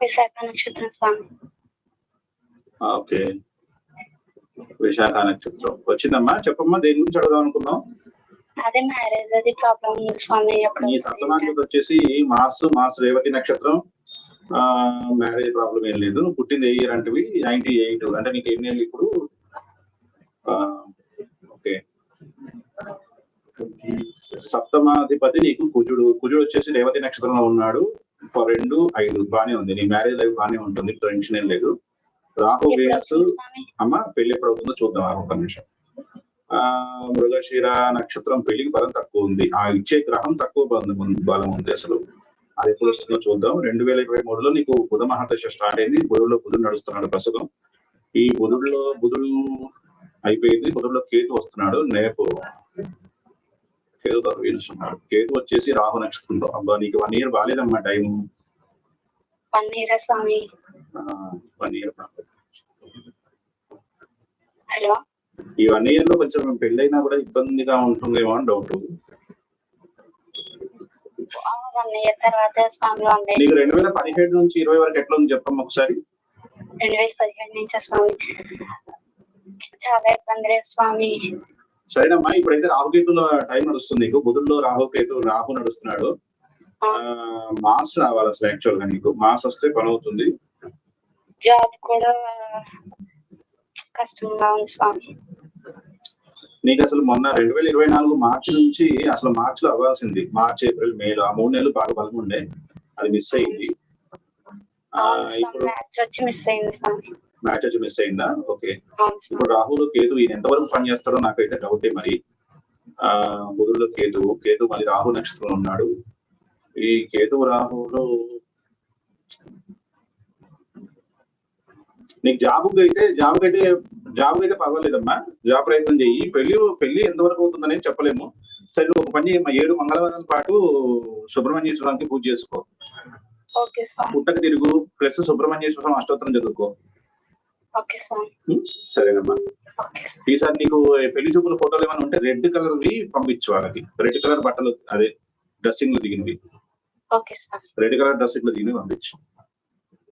విశాఖ నక్షత్రం స్వామి ఓకే. విశాఖ నక్షత్రం వచ్చిందమ్మా? చెప్పమ్మా దేని గురించి అడగదాం అనుకున్నాం అదే మ్యారేజ్ అది ప్రాబ్లం స్వామి నీ సప్తమాంగం వచ్చేసి మార్స్ మార్స్ రేవతి నక్షత్రం. మ్యారేజ్ ప్రాబ్లం ఏం లేదు. నువ్వు పుట్టింది ఏ ఇయర్ అంటే నైన్టీ ఎయిట్. అంటే నీకు ఎన్ని ఏళ్ళు ఇప్పుడు? ఆ, ఓకే. సప్తమాధిపతి నీకు కుజుడు. కుజుడు వచ్చేసి రేవతి నక్షత్రంలో ఉన్నాడు. ఒక రెండు ఐదు బానే ఉంది. నీ మ్యారేజ్ లైఫ్ బానే ఉంటుంది. టెన్షన్ ఏం లేదు. రాహు ఎప్పుడు వేనస్ అవుతుంది స్వామి? అమ్మ పెళ్ళి ఎప్పుడు అవుతుందో చూద్దాం. ఆ ఒక్క నిమిషం. ఆ మృగశిర నక్షత్రం పెళ్ళికి బలం తక్కువ ఉంది. ఆ ఇచ్చే గ్రహం తక్కువ బలం ఉంది- బలం ఉంది అసలు. అది ఎప్పుడు వస్తుందో చూద్దాం. రెండు వేల ఇరవై మూడులో నీకు బుధ మహాదశ స్టార్ట్ అయింది. బుధుడులో బుధుడు నడుస్తున్నాడు ప్రస్తుతం. ఈ బుధుడులో బుధుడు అయిపోయింది. బుధుడులో కేతు వస్తున్నాడు. నేపు కేతు వీనస్ ఉన్నాడు కేతు వచ్చేసి రాహు నక్షత్రంలో. అబ్బా నీకు వన్ ఇయర్ బాగాలేదమ్మా టైం వన్ ఇయర్ స్వామి? వన్ ఇయర్ హలో ఈ వన్ ఇయర్లో కొంచెం పెళ్ళైనా కూడా ఇబ్బందిగా ఉంటుందేమో అని డౌట్ నీకు రెండు వేల పదిహేడు నుంచి ఇరవై వరకు ఎట్లా ఉంది చెప్పమ్మా ఒకసారి? రెండు వేల పదిహేడు నుంచి స్వామి? చాలా ఇబ్బంది లేదు స్వామి. సరేనమ్మా ఇప్పుడైతే రాహుకేతుల టైం నడుస్తుంది. నీకు బుధుల్లో రాహుకేతు రాహు నడుస్తున్నాడు. మాస్ రావాలి అసలు యాక్చువల్గా నీకు. మాస్ వస్తే పని అవుతుంది జాబ్ కూడా కష్టంగా ఉంది స్వామి. నీకు అసలు మొన్న రెండు వేల ఇరవై నాలుగు మార్చి నుంచి అసలు మార్చి లో అవ్వాల్సింది. మార్చి ఏప్రిల్ మేలో ఆ మూడు నెలలు బాగా బలం ఉండే అది మిస్ అయింది. ఇప్పుడు మ్యాచ్ వచ్చి మిస్ అయింది స్వామి. మ్యాచ్ మిస్ అయిందా? ఓకే ఇప్పుడు రాహుల్ కేతు ఈయన ఎంతవరకు పని చేస్తాడో నాకైతే డౌటే మరి. ఆ బుధుల్లో కేతు కేతు మళ్ళీ రాహు నక్షత్రంలో ఉన్నాడు. ఈ కేతు రాహులు నీకు జాబ్ అయితే జాబ్ అయితే జాబ్ అయితే పర్వాలేదమ్మా. జాబ్ ప్రయత్నం చెయ్యి పెళ్ళి పెళ్ళి ఎంతవరకు అవుతుందనేది చెప్పలేము. సరే నువ్వు ఒక పని చేయమ్మా ఏడు మంగళవారాల పాటు సుబ్రహ్మణ్యేశ్వరానికి పూజ చేసుకో. పుట్టక తిరుగు ప్లస్ సుబ్రహ్మణ్యేశ్వరం అష్టోత్తరం చదువుకో? సరేనమ్మా. ఈసారి నీకు పెళ్ళి చూపుల ఫోటోలు ఏమైనా ఉంటే రెడ్ కలర్ వి పంపించు వాళ్ళకి. రెడ్ కలర్ బట్టలు అదే డ్రెస్సింగ్లో దిగినవి స్వామి రెడ్ కలర్ డ్రెస్సింగ్లో దిగినవి పంపించు.